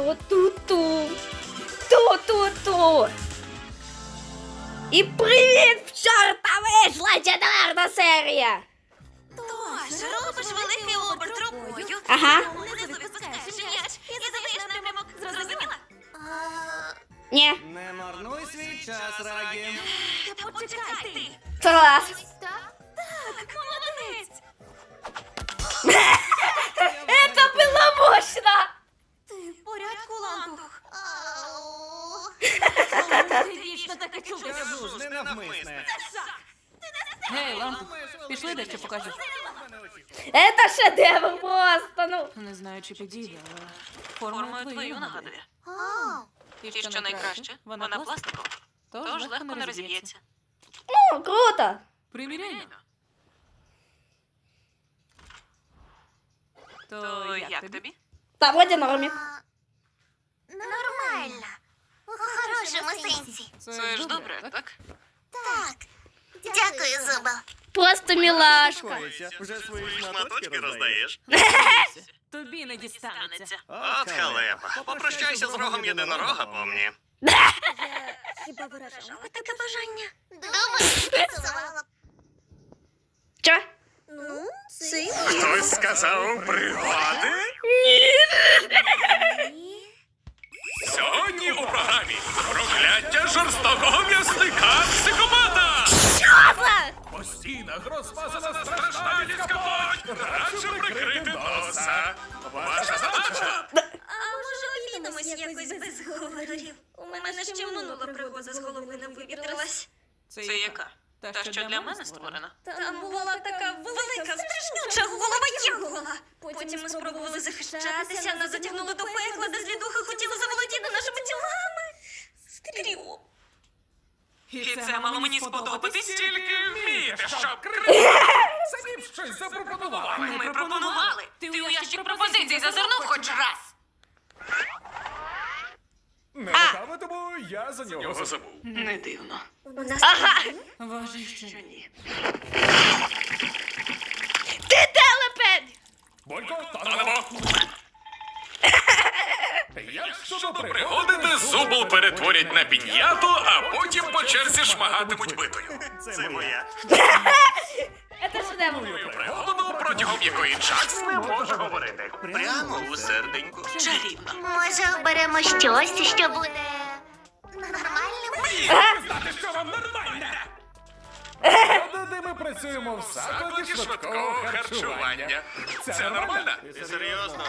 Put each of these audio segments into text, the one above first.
Ту-ту-ту. Ту-ту-ту. І привіт, в чорта вийшла четверта серія. Тож, робиш великий оберт рукою. Ага. Унизу відпускаєш м'яч і задаєш напрямок. Зрозуміла? Ні, Не марнуй свій час, Рагі. Та почекай ти. клас. Так, молодець. Это було мощно. Ти вічно таке чудиш. Кажу ж, не навмисне. Гей, лампу, пішли дещо покажу. Это шедевр просто, ну. Не знаю, чи підійде, але Формою форму твою твою нагадує. І І що найкраще, вона пластикова, тож легко не розіб'ється. Ну, круто. Приміряємо. То То як тобі? Та вроді нормі. Нормально. У хорошому сенсі. Це ж добре, так? Так. Дякую, Зубал. Просто мілашка. Вже свої шматочки роздаєш. Тобі не дістанеться. От халепа. Попрощайся з рогом єдинорога, помні. Хіба виражала таке бажання? Думаю, спрацювало. Чо? Ну, це... Хтось сказав пригоди? Сьогодні у програмі прокляття жорстокого м'ясника психопата. По стінах розмазана страшна людська плоть. Радше прикрити носа. Ваша задача А може обійдемось якось без говорів? У мене ще минула пригода з голови не вивітрилась. Це яка? Та, що для мене створена? Там була така велика, страшнюча голова Єгола. Потім ми спробували захищатися, нас затягнули до пекла, де злідуха хотіла заволодіти І це мало мені сподобатись. тільки вмієте, щоб Самі б щось запропонували. Ми пропонували. Ти у ящик пропозицій зазирнув хоч раз. Не лукаво, тому я за нього забув. Не дивно. Нас Вважай, що ні. Ти телепень! Болько, тонемо. Як щодо пригоди, де зубл перетворять на піньяту, а потім по черзі шмагатимуть битою. Це моя. Это шедевр. Пригоду, протягом якої Джакс не може говорити. Прямо у серденьку. Чарівно. Може, оберемо щось, що буде нормальним? Знати, що вам нормальне! Де ми працюємо в закладі швидкого харчування. Це нормально? Серйозно?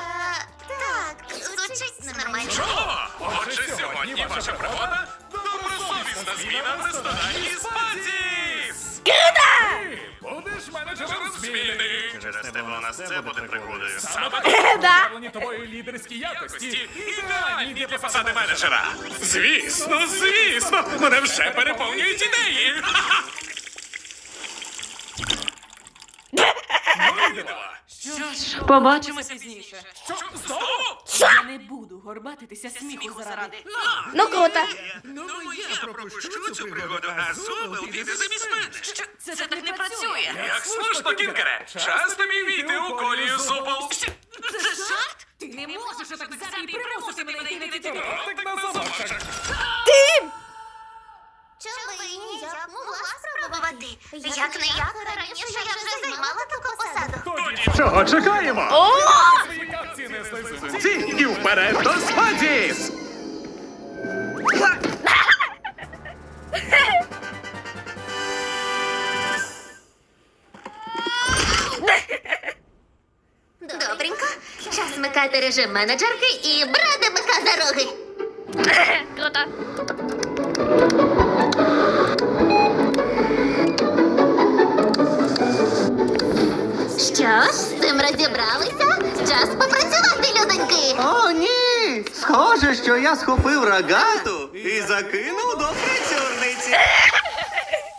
Так, звучить ненормально. Чого? Отже, сьогодні ваша пригода добросовісна зміна в ресторані Спадіс! Ти Будеш менеджером зміни! Через тебе у нас це буде пригодою. Саме Да. Виявлені тобою лідерські якості, ідеальні для посади менеджера. Звісно, звісно, мене вже переповнюють ідеї. Побачимо пізніше. Що, знову? Я не буду горбатитися сміху заради. Ну круто. Ну, я пропущу цю пригоду, а Зубел піде замість мене. Що? Це так не працює. Як слушно, Кінкере, час тобі війти у колію зубов. Це жарт? Ти не можеш отак взяти і примусити мене йти на ці. Так на. Ти! Чому би і ні, я могла спробувати. Як не як, посаду. Чого чекаємо? О! Свої капці несли зубці. Ці і вперед до Спадіс! Добренько. Час вмикати режим менеджерки і брати бика за роги. Круто. Цим розібралися? Час попрацювати, людоньки. О, ні! Схоже, що я схопив рогату і закинув до прицюрниці.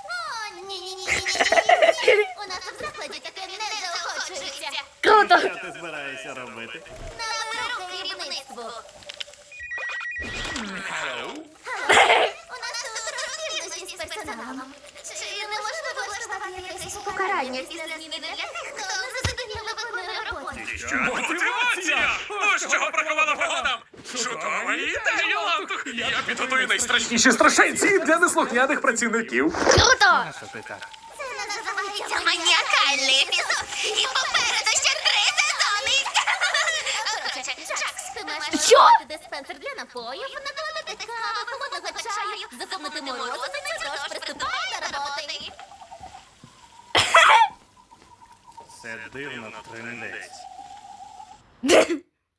О, ні-ні-ні-ні-ні-ні. У нас в закладі таке не заохочується. Круто. Що ти збираєшся робити? Наберу керівництво. У нас тут розбірності з персоналом. Чи не можна влаштувати якесь покарання після зміни для тих, хто роботу? Мотивація! Ось чого бракувало пригодам! Чудово! підготую найстрашніші страшенці для неслухняних працівників. Круто! Це називається маніакальний епізод. І попереду ще три сезони. Джакс, ти маєш Що? розробити диспенсер для напоїв, надавати кави, холодного чаю, заповнити морозиво, тож приступай до роботи. Це дивно трендець.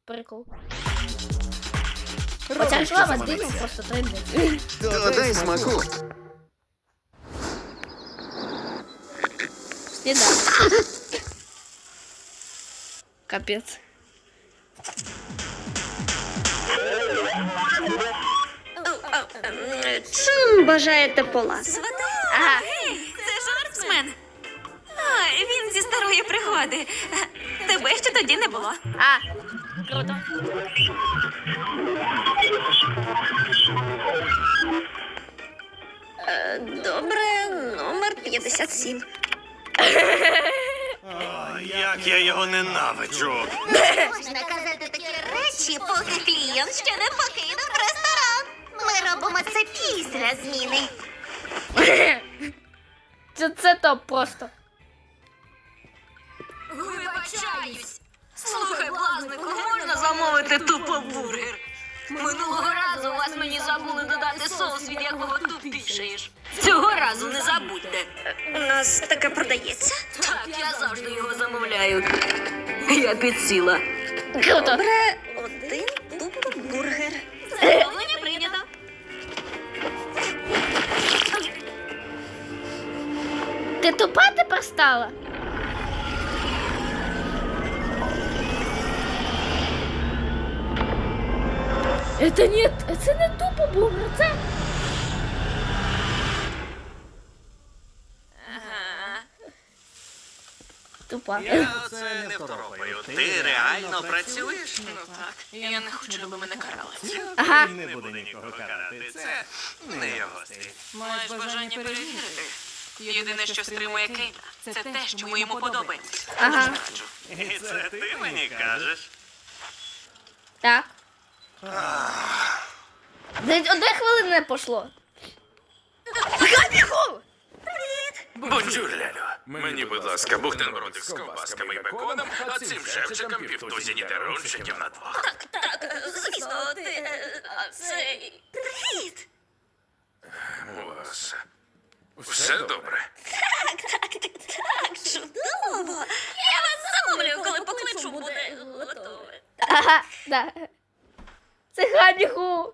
Прикол. Оця реклама дивно просто трендить. Додай смаку. Сніданок. Капець. Чим бажаєте поласувати? Ага. Це жартсмен. А, він зі старої пригоди. Тебе ще тоді не було. А, круто. Добре, номер 57. Як я його ненавиджу. Можна казати такі речі, поки клієнт ще не покинув ресторан. Ми робимо це після зміни. Це, це топ просто. Вибачаюсь. Слухай, блазнику, можна замовити тупо бургер? Минулого разу у вас мені забули додати соус, від якого тупішаєш. Цього разу не забудьте. У нас таке продається? Так, я завжди його замовляю. Я підсіла. Добре, один тупо бургер. Замовлення прийнято. Ти тупа тепер стала? Это нет, це не тупо було, це. Тупа. Я це не второпаю. Ти реально працюєш? Я не хочу, щоб мене карали. Ага. Не буде нікого карати. Це не його стиль. Маєш бажання перевірити? Єдине, що стримує Кейна, це те, що ми йому подобається. Ага. І це ти мені кажеш? Так. Хвилини не пошло. Габігу! Бонжур, Лялю. Мені, будь ласка, бухтенбродів з ковбасками і беконом, а цим шевчиком півтузі рунчиків на двох. Так, звісно, ти. Це. Привіт! У вас все добре? Так, чудово! Я вас замовлю, коли покличу, буде готове. Ага, да. Це Габігу.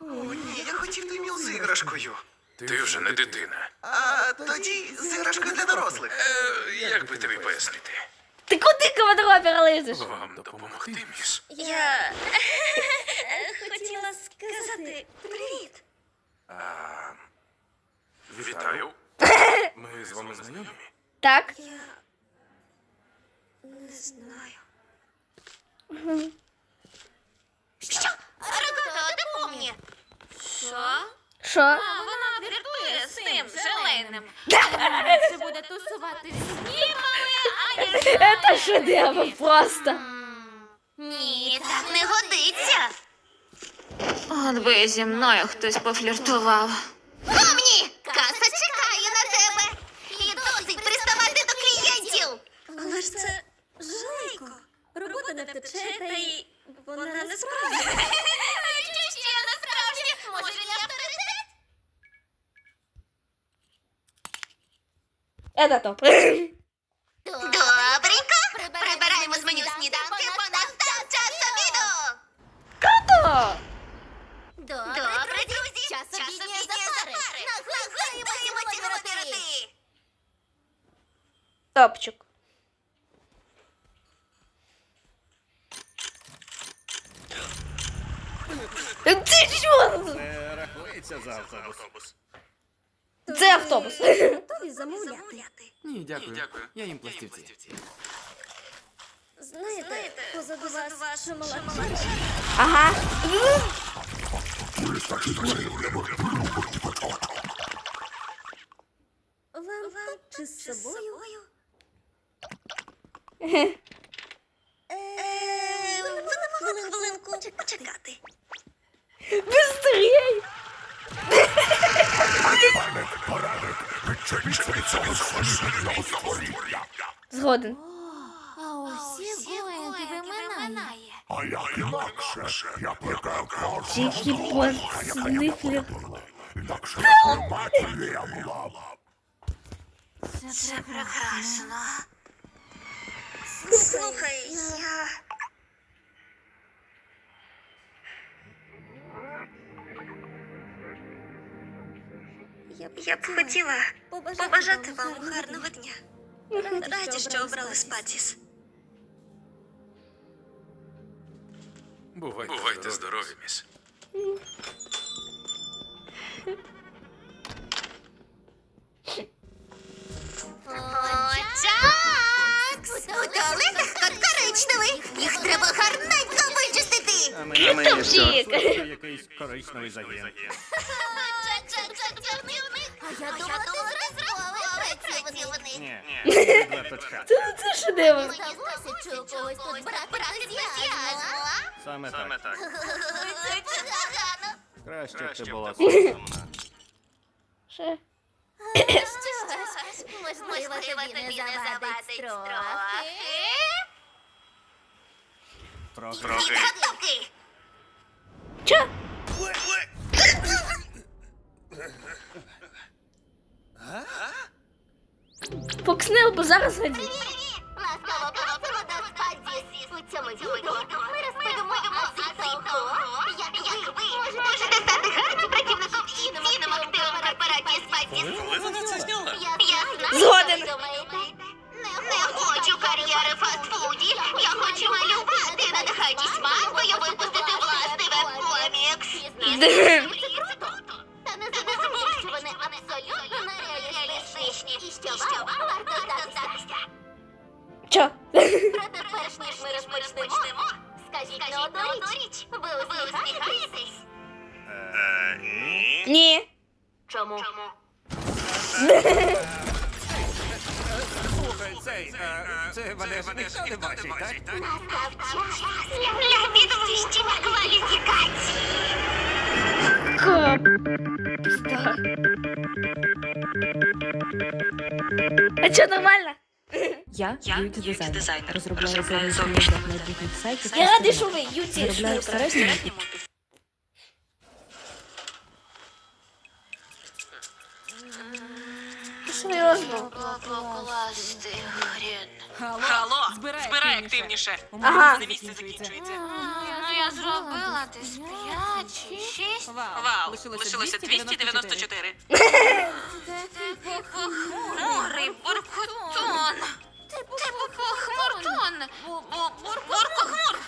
О, ні, я хотів тиміл з іграшкою. Ти вже не дитина. А тоді з іграшкою для дорослих. Е, як би тобі пояснити? Ти куди квадропер лізеш? Вам допомогти, міс? Я хотіла сказати привіт. Вітаю. Ми з вами знайомі? Так. Я не знаю. Що? Що? А вона фліртує з тим зеленим. Це буде тусувати з німами, а Это шедевр просто. Ні, так не годиться. От би зі мною хтось пофліртував. Помні, каса чекає на тебе. І досить приставати до клієнтів. Але ж це жалко. Робота не втече, та й вона не справжня. Що ще насправді? Може, він авторитет? Это топ. Добренько. чи з собою? Хвилинку, почекати. Быстрей! Паник, порадик, відчиніть від цього священного створіння. Згоден. А усі воїнки виминає. А як інакше, я плекаю кожного Тільки слова, яка є потрібна. Інакше не тримати я була б. Це прекрасно. Слухай, я... Я б хотіла побажати вам гарного дня. Раді, що обрали Спатіс. Бувайте, Бувайте здорові, міс. Чакс! У туалетах кот коричневий. Їх треба гарненько вичистити. А? Красавчик. Якийсь коричневий загін. А я думала, ти зразковий працівник. Ні, ні, точка. Це, це шедевр. Здалося, що у когось тут брак ентузіазму. Саме так. Так. Це погано. Краще б ти була сумна. Ще. Що ж, можливо, тобі не завадить трохи. Трохи. Чо? Фокснил, бо зараз годі. Ласкаво просимо до Спадзіс. У цьому відео ми розповімо вам о того, як ви можете стати гарним Коли вона це зняла? Я знаю, Згоден. що ви думаєте. Не хочу кар'єри фастфуді. Я хочу малювати, надихаючись мангою, випустити власний веб-комікс. Це круто. Та не забувайте, що вони абсолютно нереалістичні. І що вам варто здатися. Чо? Проте перш ніж ми розпочнемо, скажіть на одну річ. Ви усміхаєтесь? Е, ні. Ні. Чому? Слухай, цей, е, це мене ж ніхто не бачить, так? Настав час для підвищення кваліфікації. Капста. А чо, нормально? Я, Я UX дизайнер, дизайнер. розробляю Розробляю зовнішній вигляд майбутніх сайтів. Я радий, що ви Заробляю штука. всередині Серйозно. Алло, збирай активніше. Ага. Це місце закінчується. Ну я зробила десь п'ять чи шість. Вау, лишилося 294. Похмурий буркутон. Типу похмуртон. Буркохмур.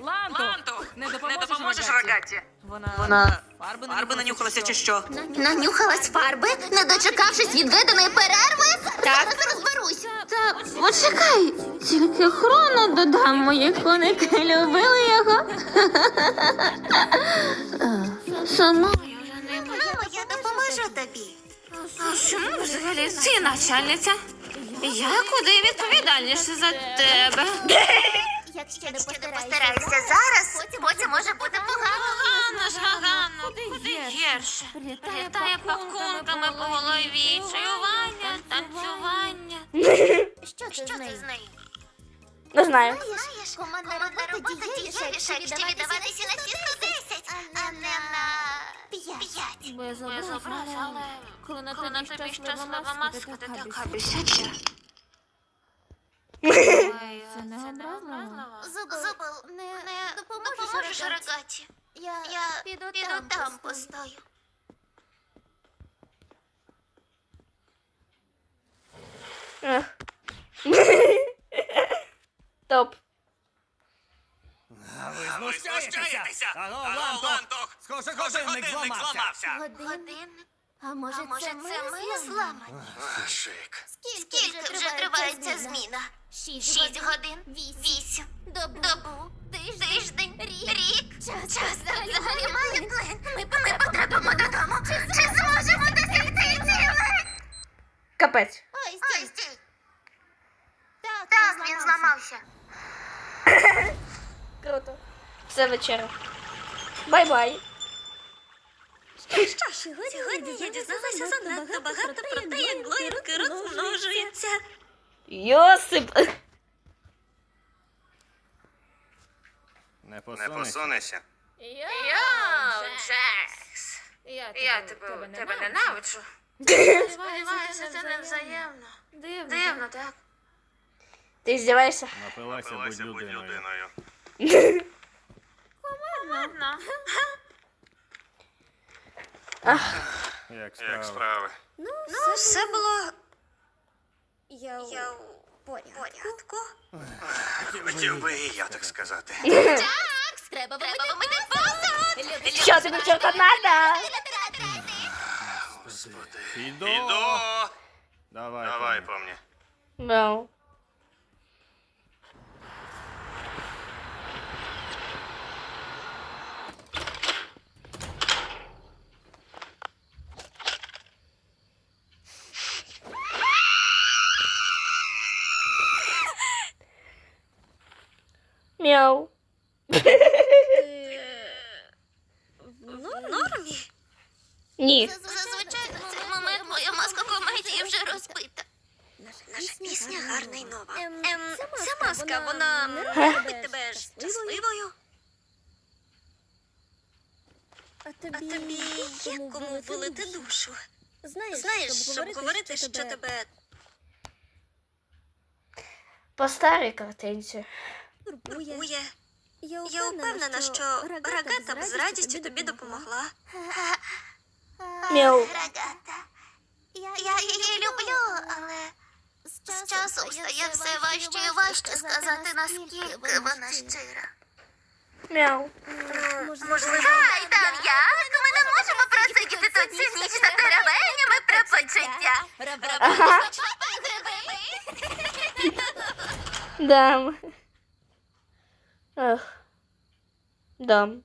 Ланто, не допоможеш рогаті? Вона фарби нанюхалася чи що? Нанюхалась фарби, не дочекавшись відведеної перерви? Так. Зараз розберусь. Та почекай, тільки хрону додам, мої коники любили його. Сама. Мамо, я допоможу тобі. Чому взагалі ти начальниця? Я куди відповідальніше за тебе. Якщо не постараєшся зараз, потім може бути погано. Погано ж погано, куди гірше. Літає пакунками по голові, чаювання, танцювання. Що це з нею? Не знаю. Знаєш, командна робота дієвіша, якщо віддаватися на всі 110, а не на 5. Без образ, але коли на тобі щаслива маска, ти така бісяча. Це не образливо. Зубл, не, не допоможеш рогаті? Я, я піду, піду там постою. Топ. А ви знущаєтеся? Алло, Лантох! Схоже, годинник зламався. Годинник? А може, це ми зламані? Шик. Вже тривається зміна? Шість годин, вісім, добу, тиждень, рік. Час взагалі має плин. Ми потрапимо додому. Чи зможемо досягти ціле? Капець. Ой, стій. Так, він зламався. Круто. Все вечеря. Бай-бай. Що ж, сьогодні я дізналася занадто багато про те, як блоєрки розмножуються. Йосип. Не Не посунешся. Я, Джекс. Я тебе, тебе ненавиджу. Сподіваюся, це не взаємно. Дивно, так? Ти здіваєшся? Напилася, Пилася будь будь людиною. Ладно. Як Як справи? справи? Ну, все було. Я у порядку. Хотів би і я так сказати. Треба вимити посуд. Що тобі вчора надо? Піду. Іду. Давай, Давай Тоні. по мені. Мяу. Що тебе По старій картинці. турбує. Я впевнена, що Рагата б з радістю тобі допомогла. Мяу. Рогата. Я її люблю, але з часом стає все важче і важче сказати, наскільки вона щира. Мяу. Можливо, Хай там як? Ми не можемо просидіти тут цю ніч за теревенями про почуття. Дам. Ах. Дам.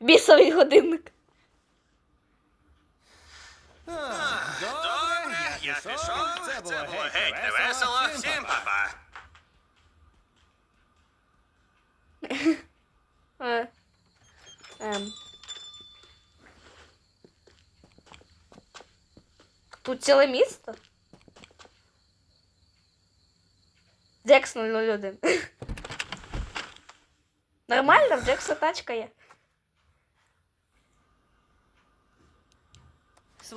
Бісовий годинник. Добре, я пішов. Це було геть не весело. Всім па-па. Е. Ем. Тут ціле місто? Джекс 001. Нормально, в Джекса тачка є.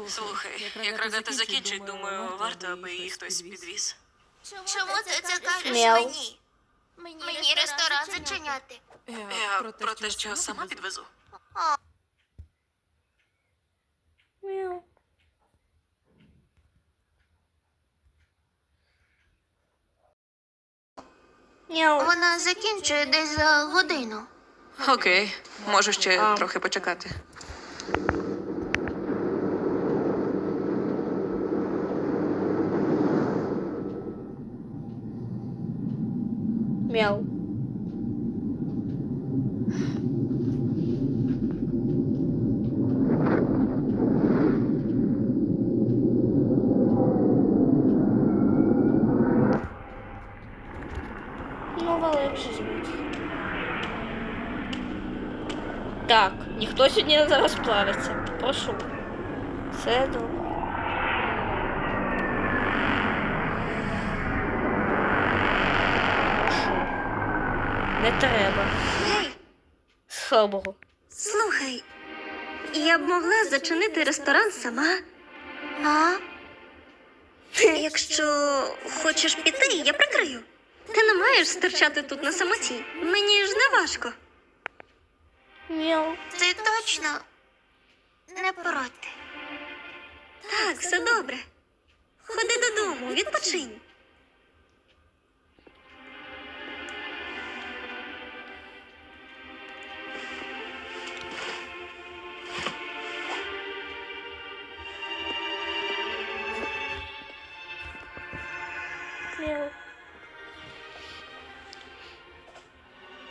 Слухай, як Рагата закінчить, думаю, варто, аби її хтось підвіз. Чому ти це кажеш Мяу. мені? Мені ресторан зачиняти. Я про те, що сама підвезу. Мяу. Мяу. Вона закінчує десь за годину. Окей, можу ще трохи почекати. Мяу. Ну. Так, ніхто сьогодні зараз плавиться. Прошу. Все добре. Прошу. Не треба. Гей, Слабого. слухай, я б могла зачинити ресторан сама. А? Якщо хочеш піти, я прикрию. Ти не маєш стерчати тут на самоті. Мені ж не важко. Мяу. Ти точно не проти. Так, все добре. Ходи додому, відпочинь.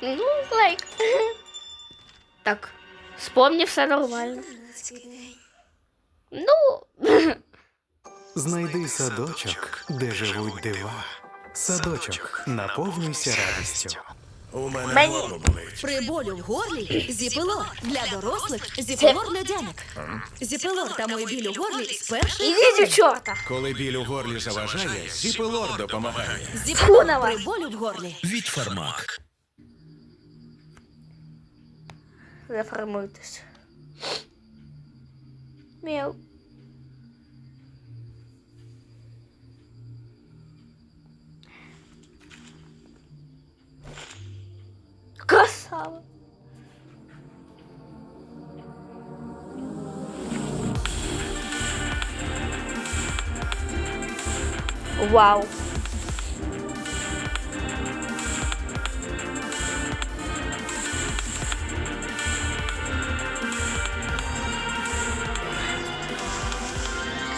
Ну, лайк. Так, вспомни, все нормально. Ну, Знайди садочок, де живуть дива. Садочок, наповнюйся радістю. У мене Мені. горло болить. При болю в горлі зіпелор. Для дорослих зіпелор для дянок. Зіпелор та мої біль у горлі з першої Ідіть у чорта. Коли біль у горлі заважає, зіпелор допомагає. Зіпелор при болю в горлі. Від фармак. Реформуйтесь. Мяу. Красава. Вау.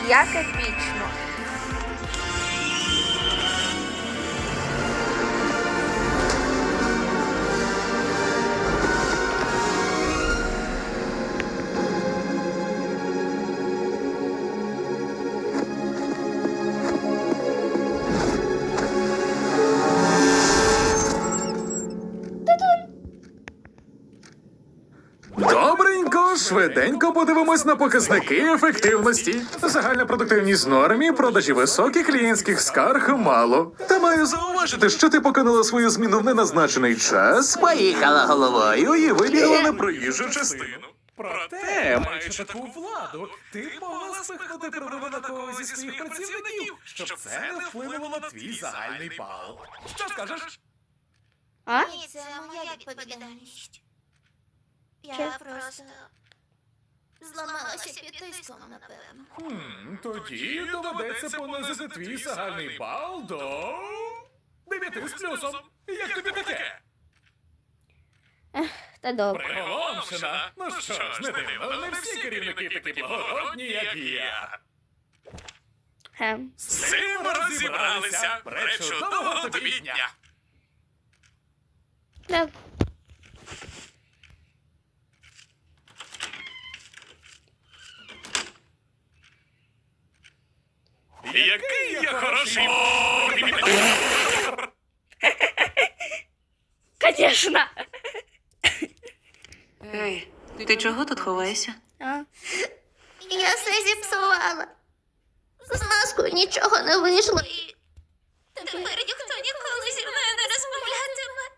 Як епічно. Добренько, швиденько подивимось на показники ефективності. Загальна продуктивність нормі, продажі високі, клієнтських скарг мало. Та маю зауважити, що ти покинула свою зміну в неназначений час, поїхала головою і вибігла на проїжджу частину. Проте, маючи таку владу, ти могла спихнути провину на когось зі своїх працівників, щоб це не вплинуло на твій загальний бал. Що скажеш? А? Ні, це моя відповідальність. Я просто зламалася під тиском, напевно. Хм, тоді доведеться понизити твій загальний бал до дев'яти з плюсом. Як тобі таке? Та добре. Приголомшена. Ну що ж, не дивно, не всі керівники такі благородні, як я. Хем. З цим розібралися. Пречудового тобі дня. Да. Який я хороший. Конечно. Ей, ти чого тут ховаєшся? А? Я все зіпсувала. З маскою нічого не вийшло і. Тепер ніхто ніколи зі мною не розмовлятиме.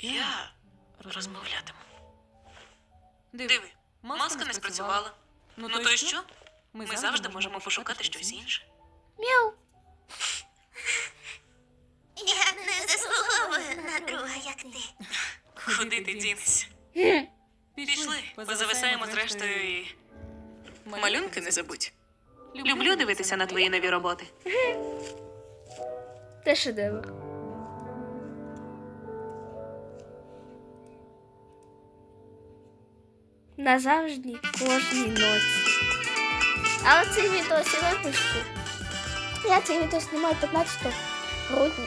Я розмовлятиму. Диви, маска не спрацювала. Ну то й що? Ми завжди можемо пошукати щось інше. Мяу. Я не заслуговую на друга, як ти. Куди ти дінешся? Пішли, позависаємо зрештою і. Малюнки не забудь. Люблю дивитися на твої нові роботи. Це шедевр. Назавжди кожній ноці. Але цей відос я випущу. Я цей відос знімаю 15 грудня.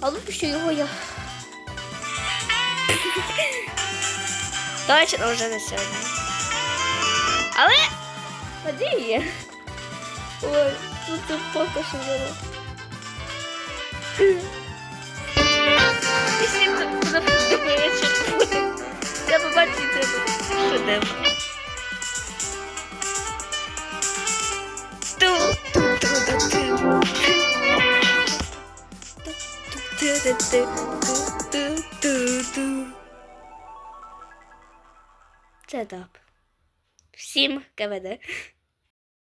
А випущу його я. Точно вже не сьогодні. Але надія. Ой, тут тут поки що було. Після буде. Я побачу це шедевр. Це так. Всім КВД.